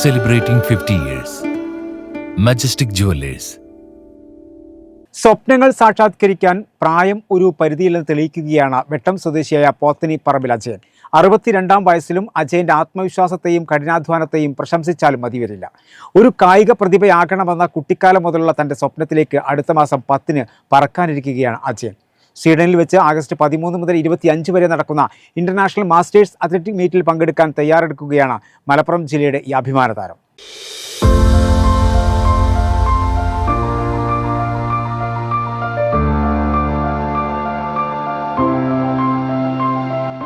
celebrating 50 years. Majestic Jewelers. സ്വപ്നങ്ങൾ സാക്ഷാത്കരിക്കാൻ പ്രായം ഒരു പരിധിയില്ലെന്ന് തെളിയിക്കുകയാണ് വെട്ടം സ്വദേശിയായ പോത്തനി പറമ്പിൽ അജയൻ അറുപത്തിരണ്ടാം വയസ്സിലും അജയന്റെ ആത്മവിശ്വാസത്തെയും കഠിനാധ്വാനത്തെയും പ്രശംസിച്ചാലും മതി വരില്ല ഒരു കായിക പ്രതിഭയാകണമെന്ന കുട്ടിക്കാലം മുതലുള്ള തന്റെ സ്വപ്നത്തിലേക്ക് അടുത്ത മാസം പത്തിന് പറക്കാനിരിക്കുകയാണ് അജയൻ സ്വീഡനിൽ വെച്ച് ആഗസ്റ്റ് പതിമൂന്ന് മുതൽ ഇരുപത്തിയഞ്ച് വരെ നടക്കുന്ന ഇന്റർനാഷണൽ മാസ്റ്റേഴ്സ് അത്ലറ്റിക് മീറ്റിൽ പങ്കെടുക്കാൻ തയ്യാറെടുക്കുകയാണ് മലപ്പുറം ജില്ലയുടെ ഈ അഭിമാന താരം.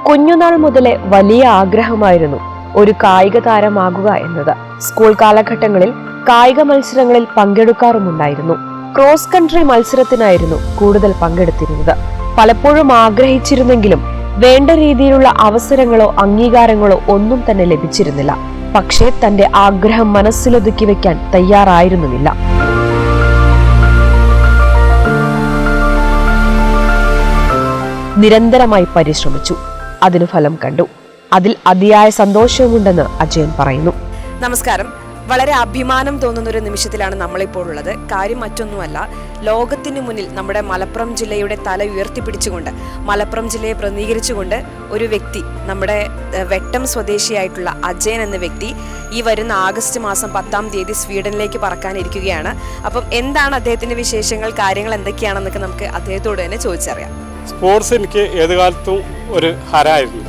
കുഞ്ഞുനാൾ മുതലേ വലിയ ആഗ്രഹമായിരുന്നു ഒരു കായിക താരമാകുക എന്നത്. സ്കൂൾ കാലഘട്ടങ്ങളിൽ കായിക മത്സരങ്ങളിൽ പങ്കെടുക്കാറുമുണ്ടായിരുന്നു. ക്രോസ് കൺട്രി മത്സരത്തിനായിരുന്നു കൂടുതൽ പങ്കെടുത്തിരുന്നത്. പലപ്പോഴും ആഗ്രഹിച്ചിരുന്നെങ്കിലും വേണ്ട രീതിയിലുള്ള അവസരങ്ങളോ അംഗീകാരങ്ങളോ ഒന്നും തന്നെ ലഭിച്ചിരുന്നില്ല. പക്ഷേ തന്റെ ആഗ്രഹം മനസ്സിലൊതുക്കി വെക്കാൻ തയ്യാറായിരുന്നുമില്ല. നിരന്തരമായി പരിശ്രമിച്ചു. അതിനു ഫലം കണ്ടു. അതിൽ അതിയായ സന്തോഷവുമുണ്ടെന്ന് അജയൻ പറയുന്നു. നമസ്കാരം. വളരെ അഭിമാനം തോന്നുന്ന ഒരു നിമിഷത്തിലാണ് നമ്മളിപ്പോൾ ഉള്ളത് കാര്യം മറ്റൊന്നുമല്ല ലോകത്തിന് മുന്നിൽ നമ്മുടെ മലപ്പുറം ജില്ലയുടെ തല ഉയർത്തിപ്പിടിച്ചുകൊണ്ട് മലപ്പുറം ജില്ലയെ പ്രതിനിധീകരിച്ചുകൊണ്ട് ഒരു വ്യക്തി നമ്മുടെ വെട്ടം സ്വദേശിയായിട്ടുള്ള അജയൻ എന്ന വ്യക്തി ഈ വരുന്ന ആഗസ്റ്റ് മാസം പത്താം തീയതി സ്വീഡനിലേക്ക് പറക്കാനിരിക്കുകയാണ്. അപ്പം എന്താണ് അദ്ദേഹത്തിന്റെ വിശേഷങ്ങൾ കാര്യങ്ങൾ എന്തൊക്കെയാണെന്നൊക്കെ നമുക്ക് അദ്ദേഹത്തോട് തന്നെ ചോദിച്ചറിയാം. സ്പോർട്സ് എനിക്ക് ഏത് കാലത്തും ഒരു ഹരായിരുന്നു.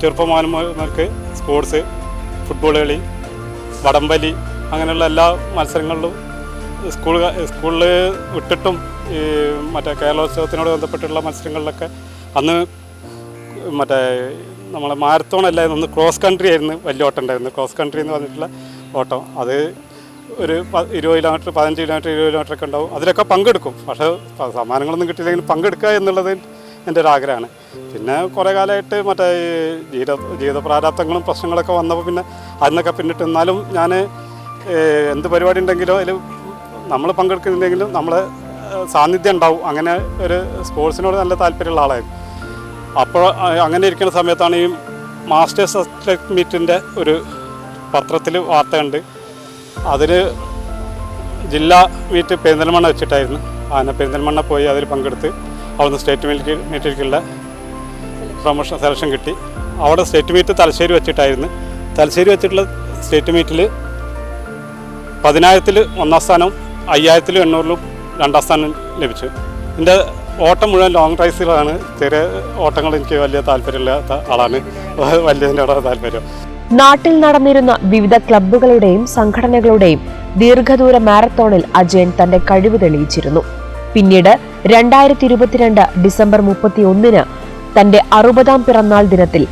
ചെറുപ്പമാനുമാർക്ക് സ്പോർട്സ് ഫുട്ബോൾ കളി വടംവലി അങ്ങനെയുള്ള എല്ലാ മത്സരങ്ങളിലും സ്കൂൾ സ്കൂളിൽ വിട്ടിട്ടും ഈ മറ്റേ കേരളോത്സവത്തിനോട് ബന്ധപ്പെട്ടുള്ള മത്സരങ്ങളിലൊക്കെ അന്ന് മറ്റേ നമ്മളെ മാരത്തോൺ അല്ലായിരുന്നു ഒന്ന് ക്രോസ് കൺട്രി ആയിരുന്നു വലിയ ഓട്ടം ഉണ്ടായിരുന്നു. ക്രോസ് കൺട്രി എന്ന് പറഞ്ഞിട്ടുള്ള ഓട്ടം. അത് ഒരു ഇരുപത് കിലോമീറ്റർ പതിനഞ്ച് കിലോമീറ്റർ ഇരുപത് കിലോമീറ്റർ ഒക്കെ ഉണ്ടാവും. അതിലൊക്കെ പങ്കെടുക്കും. പക്ഷേ സമ്മാനങ്ങളൊന്നും കിട്ടിയില്ലെങ്കിൽ പങ്കെടുക്കുക എന്നുള്ളത് എന്റെ ഒരു ആഗ്രഹമാണ് പിന്നെ കുറേ കാലമായിട്ട് മറ്റേ ഈ ജീവിത ജീവിത പ്രാരാബ്ദങ്ങളും പ്രശ്നങ്ങളൊക്കെ വന്നപ്പോൾ പിന്നെ അതിനൊക്കെ പിന്നിട്ട് എന്നാലും ഞാൻ എന്ത് പരിപാടി ഉണ്ടെങ്കിലും അതിൽ നമ്മൾ പങ്കെടുക്കുന്നുണ്ടെങ്കിലും നമ്മൾ സാന്നിധ്യം ഉണ്ടാവും. അങ്ങനെ ഒരു സ്പോർട്സിനോട് നല്ല താല്പര്യമുള്ള ആളായിരുന്നു. അപ്പോൾ അങ്ങനെ ഇരിക്കുന്ന സമയത്താണ് ഈ മാസ്റ്റേഴ്സ് അത്ലറ്റ് മീറ്റിന്റെ ഒരു പത്രത്തിൽ വാർത്ത കണ്ട് അതിൽ ജില്ലാ മീറ്റ് പെരിന്തൽമണ്ണ വെച്ചിട്ടായിരുന്നു. അങ്ങനെ പെരിന്തൽമണ്ണ പോയി അതിൽ പങ്കെടുത്ത് അവിടുന്ന് സ്റ്റേറ്റ് മീറ്റ് മീറ്റിലേക്കുള്ള പ്രൊമോഷൻ സെലക്ഷൻ കിട്ടി. അവിടെ സ്റ്റേറ്റ് മീറ്റ് തലശ്ശേരി വെച്ചിട്ടായിരുന്നു. തലശ്ശേരി വെച്ചിട്ടുള്ള സ്റ്റേറ്റ് മീറ്റിൽ പതിനായിരത്തിൽ ഒന്നാം സ്ഥാനം അയ്യായിരത്തിലും എണ്ണൂറിലും രണ്ടാം സ്ഥാനം ലഭിച്ചു. എന്റെ ഓട്ടം മുഴുവൻ ലോങ് റൈസിലാണ് ചെറിയ ഓട്ടങ്ങൾ എനിക്ക് വലിയ താല്പര്യമില്ലാത്ത ആളാണ്. വലിയതിന്റെ താല്പര്യം. നാട്ടിൽ നടന്നിരുന്ന വിവിധ ക്ലബ്ബുകളുടെയും സംഘടനകളുടെയും ദീർഘദൂര മാരത്തോണിൽ അജയൻ തന്റെ കഴിവ് തെളിയിച്ചിരുന്നു. പിന്നീട് രണ്ടായിരത്തി ഇരുപത്തിരണ്ട് ഡിസംബർ മുപ്പത്തി ഒന്നിന് തന്റെ അറുപതാം പിറന്നാൾ ദിനത്തിൽ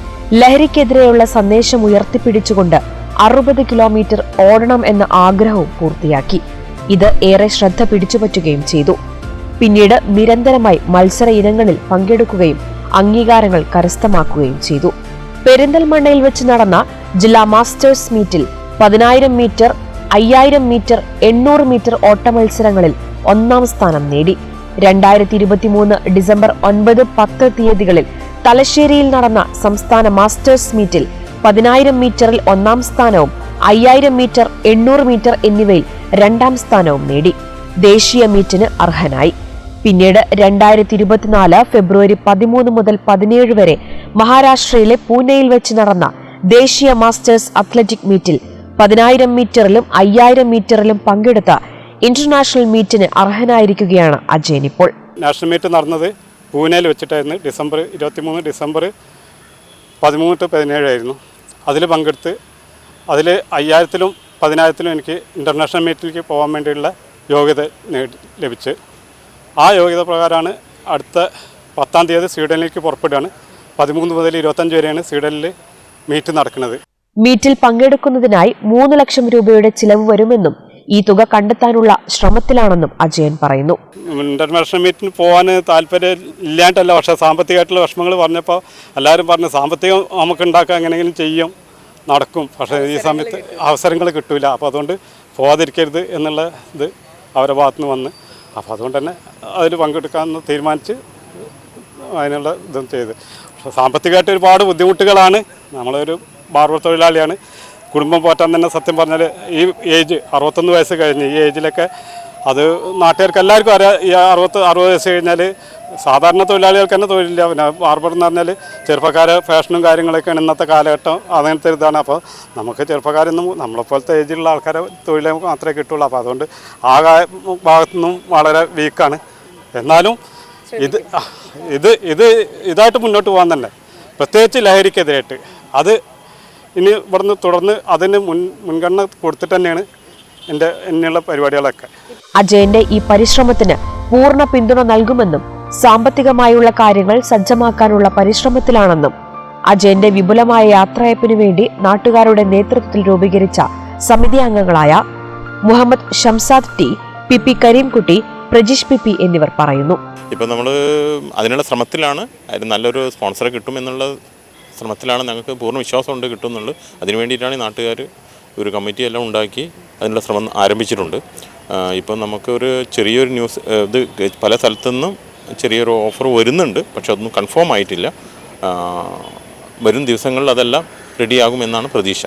ലഹരിക്കെതിരെയുള്ള സന്ദേശം ഉയർത്തിപ്പിടിച്ചുകൊണ്ട് അറുപത് കിലോമീറ്റർ ഓടണം എന്ന ആഗ്രഹവും പൂർത്തിയാക്കി. ഇത് ഏറെ ശ്രദ്ധ പിടിച്ചുപറ്റുകയും ചെയ്തു. പിന്നീട് നിരന്തരമായി മത്സര ഇനങ്ങളിൽ പങ്കെടുക്കുകയും അംഗീകാരങ്ങൾ കരസ്ഥമാക്കുകയും ചെയ്തു. പെരിന്തൽമണ്ണയിൽ വെച്ച് നടന്ന ജില്ലാ മാസ്റ്റേഴ്സ് മീറ്റിൽ പതിനായിരം മീറ്റർ അയ്യായിരം മീറ്റർ എണ്ണൂറ് മീറ്റർ ഓട്ട മത്സരങ്ങളിൽ ഒന്നാം സ്ഥാനം നേടി. രണ്ടായിരത്തി ഇരുപത്തിമൂന്ന് ഡിസംബർ ഒൻപത് പത്ത് തീയതികളിൽ തലശ്ശേരിയിൽ നടന്ന സംസ്ഥാന മാസ്റ്റേഴ്സ് മീറ്റിൽ പതിനായിരം മീറ്ററിൽ ഒന്നാം സ്ഥാനവും അയ്യായിരം മീറ്റർ എണ്ണൂറ് മീറ്റർ എന്നിവയിൽ രണ്ടാം സ്ഥാനവും നേടി. ദേശീയ മീറ്റിന് അർഹനായി. പിന്നീട് രണ്ടായിരത്തി ഇരുപത്തിനാല് ഫെബ്രുവരി പതിമൂന്ന് മുതൽ പതിനേഴ് വരെ മഹാരാഷ്ട്രയിലെ പൂനെയിൽ വെച്ച് നടന്ന ദേശീയ മാസ്റ്റേഴ്സ് അത്ലറ്റിക് മീറ്റിൽ പതിനായിരം മീറ്ററിലും അയ്യായിരം മീറ്ററിലും പങ്കെടുത്ത ഇന്റർനാഷണൽ മീറ്റിന് അർഹനായിരിക്കുകയാണ് അജയൻ ഇപ്പോൾ. നാഷണൽ മീറ്റ് നടന്നത് പൂനെയിൽ വെച്ചിട്ടായിരുന്നു. ഡിസംബർ ഇരുപത്തിമൂന്ന് ഡിസംബർ പതിമൂന്ന് ടു പതിനേഴായിരുന്നു അതിൽ പങ്കെടുത്ത് അതിൽ അയ്യായിരത്തിലും പതിനായിരത്തിലും എനിക്ക് ഇന്റർനാഷണൽ മീറ്റിലേക്ക് പോകാൻ വേണ്ടിയുള്ള യോഗ്യത നേടി ലഭിച്ച്. ആ യോഗ്യത പ്രകാരമാണ് അടുത്ത പത്താം തീയതി സ്വീഡനിലേക്ക് പുറപ്പെടുകയാണ്. പതിമൂന്ന് മുതൽ ഇരുപത്തഞ്ച് വരെയാണ് സ്വീഡനിൽ മീറ്റ് നടക്കുന്നത്. മീറ്റിൽ പങ്കെടുക്കുന്നതിനായി മൂന്ന് ലക്ഷം രൂപയുടെ ചിലവ് വരുമെന്നും ഈ തുക കണ്ടെത്താനുള്ള ശ്രമത്തിലാണെന്നും അജയൻ പറയുന്നു. ഇന്റർനാഷണൽ മീറ്റിന് പോകാൻ താല്പര്യം ഇല്ലാണ്ടല്ല പക്ഷേ സാമ്പത്തികമായിട്ടുള്ള വിഷമങ്ങൾ പറഞ്ഞപ്പോൾ എല്ലാവരും പറഞ്ഞു സാമ്പത്തികം നമുക്ക് ഉണ്ടാക്കാൻ എങ്ങനെയെങ്കിലും ചെയ്യും നടക്കും. പക്ഷേ ഈ സമയത്ത് അവസരങ്ങൾ കിട്ടൂല. അപ്പോൾ അതുകൊണ്ട് പോകാതിരിക്കരുത് എന്നുള്ള ഇത് അവരുടെ ഭാഗത്തു നിന്ന് വന്ന്. അപ്പോൾ അതുകൊണ്ട് തന്നെ അതിൽ പങ്കെടുക്കാമെന്ന് തീരുമാനിച്ച് അതിനുള്ള ഇതും ചെയ്ത്. സാമ്പത്തികമായിട്ട് ഒരുപാട് ബുദ്ധിമുട്ടുകളാണ്. നമ്മളൊരു ബാർബർ തൊഴിലാളിയാണ്. കുടുംബം പോറ്റാൻ തന്നെ സത്യം പറഞ്ഞാൽ ഈ ഏജ് അറുപത്തൊന്ന് വയസ്സ് കഴിഞ്ഞ് ഈ ഏജിലൊക്കെ അത് നാട്ടുകാർക്ക് എല്ലാവർക്കും അറിയാം. ഈ അറുപത്ത് അറുപത് വയസ്സ് കഴിഞ്ഞാൽ സാധാരണ തൊഴിലാളികൾക്ക് തന്നെ തൊഴിലില്ല. പിന്നെ ബാർബർ എന്ന് പറഞ്ഞാൽ ചെറുപ്പക്കാർ ഫാഷനും കാര്യങ്ങളൊക്കെയാണ് ഇന്നത്തെ കാലഘട്ടം. അങ്ങനത്തെ ഇതാണ്. അപ്പോൾ നമുക്ക് ചെറുപ്പക്കാരൊന്നും നമ്മളെപ്പോലത്തെ ഏജിലുള്ള ആൾക്കാരെ തൊഴിലെ മാത്രമേ കിട്ടുള്ളൂ. അപ്പോൾ അതുകൊണ്ട് ആ ഭാഗത്തുനിന്നും വളരെ വീക്കാണ് എന്നാലും ഇത് ഇത് ഇത് ഇതായിട്ട് മുന്നോട്ട് പോകാൻ തന്നെ. പ്രത്യേകിച്ച് ലഹരിക്കെതിരായിട്ട്. അത് ഇനി ഇവിടുന്ന് തുടർന്ന് അതിന് മുൻ മുൻഗണന കൊടുത്തിട്ട് തന്നെയാണ് എന്റെ എന്നുള്ള പരിപാടികളൊക്കെ. അജയന്റെ ഈ പരിശ്രമത്തിന് പൂർണ പിന്തുണ നൽകുമെന്നും സാമ്പത്തികമായുള്ള കാര്യങ്ങൾ സജ്ജമാക്കാനുള്ള പരിശ്രമത്തിലാണെന്നും അജയന്റെ വിപുലമായ യാത്രയപ്പിനു വേണ്ടി നാട്ടുകാരുടെ നേതൃത്വത്തിൽ രൂപീകരിച്ച സമിതി അംഗങ്ങളായ Muhammad Shamsad T P P Karimkutty Prajish P P എന്നിവർ പറയുന്നു. ഇപ്പം നമ്മൾ അതിനുള്ള ശ്രമത്തിലാണ് അതിന് നല്ലൊരു സ്പോൺസറെ കിട്ടും എന്നുള്ള ശ്രമത്തിലാണ് ഞങ്ങൾക്ക് പൂർണ വിശ്വാസമുണ്ട് കിട്ടും അതിനു വേണ്ടിയിട്ടാണ് നാട്ടുകാർ ഒരു കമ്മിറ്റി എല്ലാം ഉണ്ടാക്കി അതിനുള്ള ശ്രമം ആരംഭിച്ചിട്ടുണ്ട്. ഇപ്പം നമുക്കൊരു ചെറിയൊരു ന്യൂസ് ഇത് പല സ്ഥലത്തു നിന്നും ചെറിയൊരു ഓഫർ വരുന്നുണ്ട്. പക്ഷെ അതൊന്നും കൺഫേം ആയിട്ടില്ല. വരും ദിവസങ്ങളിൽ അതെല്ലാം റെഡിയാകുമെന്നാണ് പ്രതീക്ഷ.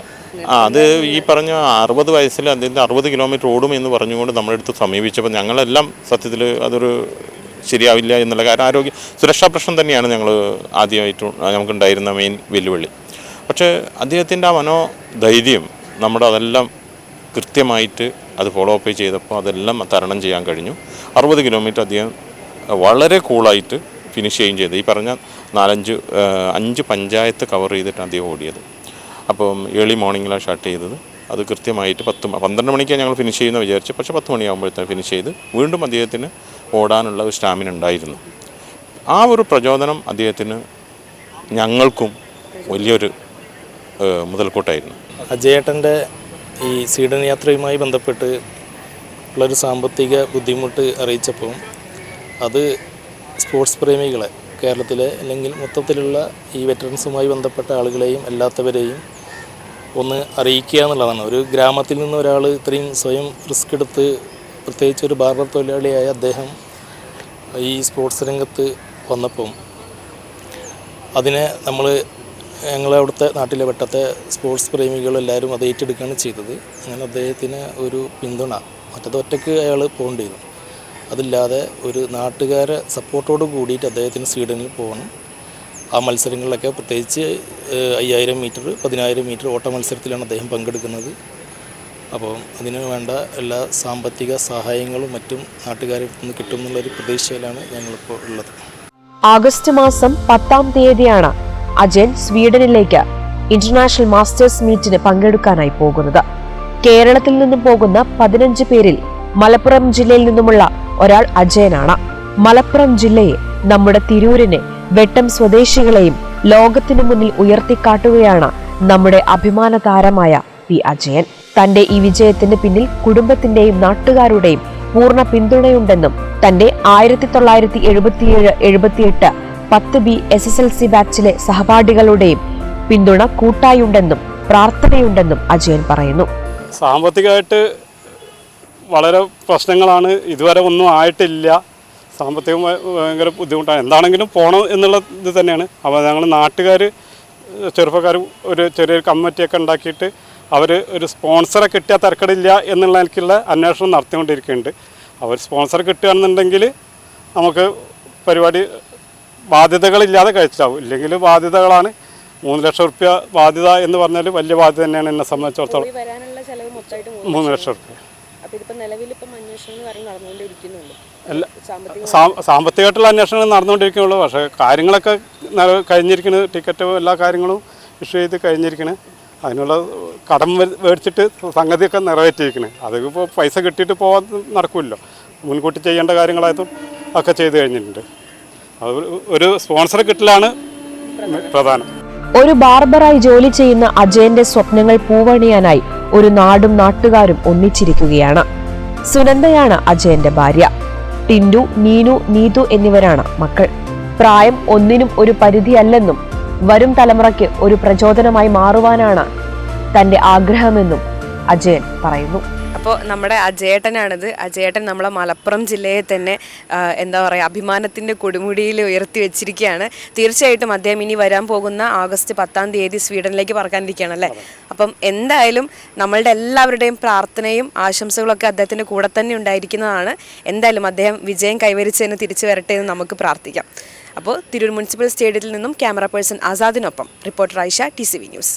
അത് ഈ പറഞ്ഞ അറുപത് വയസ്സിൽ അതിന്റെ അറുപത് കിലോമീറ്റർ ഓടും എന്ന് പറഞ്ഞുകൊണ്ട് നമ്മളെടുത്ത് സമീപിച്ചപ്പോൾ ഞങ്ങളെല്ലാം സത്യത്തിൽ അതൊരു ശരിയാവില്ല എന്നുള്ള കാര്യം ആരോഗ്യ സുരക്ഷാ പ്രശ്നം തന്നെയാണ് ഞങ്ങൾ ആദ്യമായിട്ട് നമുക്കുണ്ടായിരുന്ന മെയിൻ വെല്ലുവിളി. പക്ഷേ അദ്ദേഹത്തിന്റെ ആ മനോധൈര്യം നമ്മുടെ അതെല്ലാം കൃത്യമായിട്ട് അത് ഫോളോ അപ്പ് ചെയ്തപ്പോൾ അതെല്ലാം തരണം ചെയ്യാൻ കഴിഞ്ഞു. അറുപത് കിലോമീറ്റർ അദ്ദേഹം വളരെ കൂളായിട്ട് ഫിനിഷ് ചെയ്യുകയും ചെയ്തു. ഈ പറഞ്ഞ നാലഞ്ച് അഞ്ച് പഞ്ചായത്ത് കവർ ചെയ്തിട്ടാണ് അദ്ദേഹം ഓടിയത്. അപ്പം ഏർലി മോർണിംഗിലാണ് സ്റ്റാർട്ട് ചെയ്തത്. അത് കൃത്യമായിട്ട് പത്ത് പന്ത്രണ്ട് മണിക്കാണ് ഞങ്ങൾ ഫിനിഷ് ചെയ്യുന്ന വിചാരിച്ചു. പക്ഷേ പത്ത് മണിയാകുമ്പോഴത്തേക്ക് ഫിനിഷ് ചെയ്ത് വീണ്ടും അദ്ദേഹത്തിന് ഓടാനുള്ള ഒരു സ്റ്റാമിന ഉണ്ടായിരുന്നു. ആ ഒരു പ്രചോദനം അദ്ദേഹത്തിന് ഞങ്ങൾക്കും വലിയൊരു മുതൽക്കൂട്ടായിരുന്നു. അജയേട്ടന്റെ ഈ സ്വീഡൻ യാത്രയുമായി ബന്ധപ്പെട്ട് ഉള്ളൊരു സാമ്പത്തിക ബുദ്ധിമുട്ട് അറിയിച്ചപ്പോൾ അത് സ്പോർട്സ് പ്രേമികളെ കേരളത്തിലെ അല്ലെങ്കിൽ മൊത്തത്തിലുള്ള ഈ വെറ്ററൻസുമായി ബന്ധപ്പെട്ട ആളുകളെയും അല്ലാത്തവരെയും ഒന്ന് അറിയിക്കുക എന്നുള്ളതാണ്. ഒരു ഗ്രാമത്തിൽ നിന്ന് ഒരാൾ ഇത്രയും സ്വയം റിസ്ക് എടുത്ത് പ്രത്യേകിച്ച് ഒരു ബാർബർ തൊഴിലാളിയായ അദ്ദേഹം ഈ സ്പോർട്സ് രംഗത്ത് വന്നപ്പം അതിനെ നമ്മൾ ഞങ്ങളെ അവിടുത്തെ നാട്ടിലെ വെട്ടത്തെ സ്പോർട്സ് പ്രേമികളെല്ലാവരും അത് ഏറ്റെടുക്കുകയാണ് ചെയ്തത്. അങ്ങനെ അദ്ദേഹത്തിന് ഒരു പിന്തുണ മറ്റത് ഒറ്റയ്ക്ക് അയാൾ പോകേണ്ടി വരും. അതില്ലാതെ ഒരു നാട്ടുകാരെ സപ്പോർട്ടോട് കൂടിയിട്ട് അദ്ദേഹത്തിന് സ്വീഡനിൽ പോകണം. ആ മത്സരങ്ങളിലൊക്കെ പ്രത്യേകിച്ച് അയ്യായിരം മീറ്റർ പതിനായിരം മീറ്റർ ഓട്ട മത്സരത്തിലാണ് അദ്ദേഹം പങ്കെടുക്കുന്നത്. അപ്പോൾ അതിന് വേണ്ട എല്ലാ സാമ്പത്തിക സഹായങ്ങളും മറ്റും നാട്ടുകാരിൽ നിന്ന് കിട്ടുമെന്നുള്ള ഒരു പ്രതീക്ഷയിലാണ് ഞങ്ങളിപ്പോൾ ഉള്ളത്. ആഗസ്റ്റ് മാസം പത്താം തീയതിയാണ് അജയൻ സ്വീഡനിലേക്ക് ഇന്റർനാഷണൽ മാസ്റ്റേഴ്സ് മീറ്റിന് പങ്കെടുക്കാനായി പോകുന്നത്. കേരളത്തിൽ നിന്നും പോകുന്ന പതിനഞ്ച് പേരിൽ മലപ്പുറം ജില്ലയിൽ നിന്നുമുള്ള ഒരാൾ അജയനാണ്. മലപ്പുറം ജില്ലയെ നമ്മുടെ തിരൂരിനെ വെട്ടം സ്വദേശികളെയും ലോകത്തിനു മുന്നിൽ ഉയർത്തിക്കാട്ടുകയാണ് നമ്മുടെ അഭിമാന താരമായ പി അജയൻ. തന്റെ ഈ വിജയത്തിന് പിന്നിൽ കുടുംബത്തിന്റെയും നാട്ടുകാരുടെയും പൂർണ പിന്തുണയുണ്ടെന്നും തന്റെ ആയിരത്തി തൊള്ളായിരത്തി എഴുപത്തിയേഴ് എഴുപത്തിയെട്ട് പത്ത് B S S L C ബാച്ചിലെ സഹപാഠികളുടെയും പിന്തുണ കൂട്ടായുണ്ടെന്നും പ്രാർത്ഥനയുണ്ടെന്നും അജയൻ പറയുന്നു. സാമ്പത്തികമായിട്ട് വളരെ പ്രശ്നങ്ങളാണ്. ഇതുവരെ ഒന്നും ആയിട്ടില്ല. സാമ്പത്തികം ഭയങ്കര ബുദ്ധിമുട്ടാണ്. എന്താണെങ്കിലും പോകണം എന്നുള്ള ഇത് തന്നെയാണ്. അപ്പോൾ ഞങ്ങൾ നാട്ടുകാർ ചെറുപ്പക്കാർ ഒരു ചെറിയൊരു കമ്മിറ്റിയൊക്കെ ഉണ്ടാക്കിയിട്ട് അവർ ഒരു സ്പോൺസറെ കിട്ടിയാൽ തിരക്കടില്ല എന്നുള്ള എനിക്കുള്ള അന്വേഷണം നടത്തിക്കൊണ്ടിരിക്കുന്നുണ്ട്. അവർ സ്പോൺസർ കിട്ടുകയാണെന്നുണ്ടെങ്കിൽ നമുക്ക് പരിപാടി ബാധ്യതകളില്ലാതെ കഴിച്ചാവും. ഇല്ലെങ്കിൽ ബാധ്യതകളാണ് മൂന്ന് ലക്ഷം റുപ്യ ബാധ്യത എന്ന് പറഞ്ഞാൽ വലിയ ബാധ്യത തന്നെയാണ് എന്നെ സംബന്ധിച്ചിടത്തോളം. മൂന്ന് ലക്ഷം. റുപ്യ. അന്വേഷണം സാമ്പത്തികമായിട്ടുള്ള അന്വേഷണങ്ങൾ നടന്നുകൊണ്ടിരിക്കുന്നുള്ളൂ. പക്ഷേ കാര്യങ്ങളൊക്കെ കഴിഞ്ഞിരിക്കുന്നത് ടിക്കറ്റ് എല്ലാ കാര്യങ്ങളും ഇഷ്യൂ ചെയ്ത് കഴിഞ്ഞിരിക്കണ്. അതിനുള്ള കടം മേടിച്ചിട്ട് സംഗതിയൊക്കെ നിറവേറ്റിയിരിക്കണേ. അതിപ്പോൾ പൈസ കിട്ടിയിട്ട് പോകാൻ നടക്കില്ലല്ലോ മുൻകൂട്ടി ചെയ്യേണ്ട കാര്യങ്ങളായതും ഒക്കെ ചെയ്തു കഴിഞ്ഞിട്ടുണ്ട്. അത് ഒരു- സ്പോൺസർ കിട്ടലാണ് പ്രധാനം. ഒരു ബാർബറായി ജോലി ചെയ്യുന്ന അജയന്റെ സ്വപ്നങ്ങൾ പൂവണിയാനായി ഒരു നാടും നാട്ടുകാരും ഒന്നിച്ചിരിക്കുകയാണ്. സുനന്ദയാണ് അജയന്റെ ഭാര്യ. ടിൻഡു നീനു നീതു എന്നിവരാണ് മക്കൾ. പ്രായം ഒന്നിനും ഒരു പരിധിയല്ലെന്നും വരും തലമുറയ്ക്ക് ഒരു പ്രചോദനമായി മാറുവാനാണ് തന്റെ ആഗ്രഹമെന്നും അജയൻ പറയുന്നു. അപ്പോൾ നമ്മുടെ അജയേട്ടനാണിത് അജയേട്ടൻ നമ്മളെ മലപ്പുറം ജില്ലയെ തന്നെ എന്താ പറയുക അഭിമാനത്തിന്റെ കൊടുമുടിയിൽ ഉയർത്തി വെച്ചിരിക്കുകയാണ്. തീർച്ചയായിട്ടും അദ്ദേഹം ഇനി വരാൻ പോകുന്ന ആഗസ്റ്റ് പത്താം തീയതി സ്വീഡനിലേക്ക് പറക്കാനിരിക്കുകയാണ് അല്ലേ അപ്പം എന്തായാലും നമ്മളുടെ എല്ലാവരുടെയും പ്രാർത്ഥനയും ആശംസകളൊക്കെ അദ്ദേഹത്തിന്റെ കൂടെ തന്നെ ഉണ്ടായിരിക്കുന്നതാണ്. എന്തായാലും അദ്ദേഹം വിജയം കൈവരിച്ചതിന് തിരിച്ചു വരട്ടെ എന്ന് നമുക്ക് പ്രാർത്ഥിക്കാം. അപ്പോൾ തിരൂർ മുനിസിപ്പൽ സ്റ്റേഡിയത്തിൽ നിന്നും ക്യാമറ പേഴ്സൺ ആസാദിനൊപ്പം റിപ്പോർട്ടർ ആയിഷ ടി ന്യൂസ്